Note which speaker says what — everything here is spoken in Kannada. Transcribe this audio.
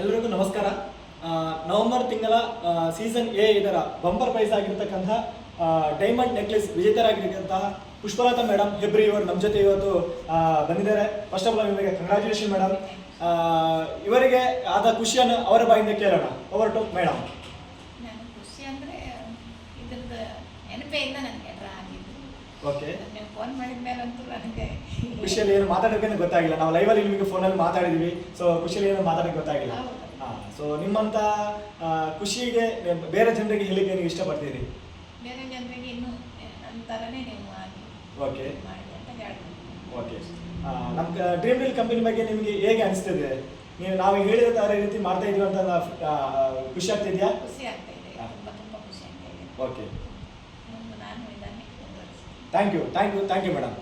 Speaker 1: ಎಲ್ರಿಗೂ ನಮಸ್ಕಾರ. ನವೆಂಬರ್ ತಿಂಗಳ ಸೀಸನ್ ಎ ಇದರ ಬಂಪರ್ ಪ್ರೈಸ್ ಆಗಿರ್ತಕ್ಕಂಥ ಡೈಮಂಡ್ ನೆಕ್ಲೆಸ್ ವಿಜೇತರಾಗಿರ್ತಕ್ಕಂತಹ ಪುಷ್ಪಲತಾ ಮೇಡಮ್ ಹೆಬ್ರಿ ಇವರು ನಮ್ಮ ಜೊತೆ ಇವತ್ತು ಬಂದಿದ್ದಾರೆ. ಫಸ್ಟ್ ಆಫ್ ಆಲ್ ನಿಮಗೆ ಕಂಗ್ರ್ಯಾಚುಲೇಷನ್ ಮೇಡಮ್ ಇವರಿಗೆ ಆದ ಖುಷಿಯನ್ನು ಅವರ ಬಾಯಿಂದ ಕೇಳೋಣ. ಓವರ್ ಟು ಮೇಡಮ್
Speaker 2: ನಾನು ಖುಷಿ ಅಂದರೆ ಇದ್ರದ್ದು ನೆನಪೇ ಇಲ್ಲ ನನಗೆ
Speaker 1: ಓಕೆ
Speaker 2: ನೀವು ಫೋನ್ ಮಾಡಿದ ಅಂತೂ ನನಗೆ
Speaker 1: ಖುಷಿಯಲ್ಲಿ ಏನು ಮಾತಾಡೋಕೆ ಗೊತ್ತಾಗಿಲ್ಲ. ನಾವು ಲೈವಲ್ಲಿ ನಿಮಗೆ ಫೋನಲ್ಲಿ ಮಾತಾಡಿದ್ವಿ. ಸೊ ಖುಷಿಯಲ್ಲಿ ಏನು ಮಾತಾಡೋಕೆ ಗೊತ್ತಾಗಿಲ್ಲ. ಹಾಂ ಸೊ ನಿಮ್ಮಂಥ ಖುಷಿಗೆ ಬೇರೆ ಜನರಿಗೆ ಹೇಳಿಕೆ ನೀವು ಇಷ್ಟಪಡ್ತೀರಿ?
Speaker 2: ಬೇರೆ ಜನರಿಗೆ ಇನ್ನೂ ನನ್ನ ನೀವು
Speaker 1: ಓಕೆ ಓಕೆ ನಮ್ಮ ಡ್ರೀಮ್ ಡೀಲ್ ಕಂಪನಿ ಬಗ್ಗೆ ನಿಮಗೆ ಹೇಗೆ ಅನಿಸ್ತಿದೆ? ನೀವು ನಾವು ಹೇಳಿದ ಥರ ರೀತಿ ಮಾಡ್ತಾ ಇದೀವಿ ಅಂತ ಖುಷಿ ಆಗ್ತಿದೆಯಾ
Speaker 2: ಖುಷಿ ಆಗ್ತಾ ಇದೆ.
Speaker 1: ಹಾ.
Speaker 2: ತುಂಬ ತುಂಬ ಖುಷಿ ಆಗ್ತಾ ಇದೆ.
Speaker 1: ಓಕೆ
Speaker 2: ನಾನು
Speaker 1: thank you thank you thank you madam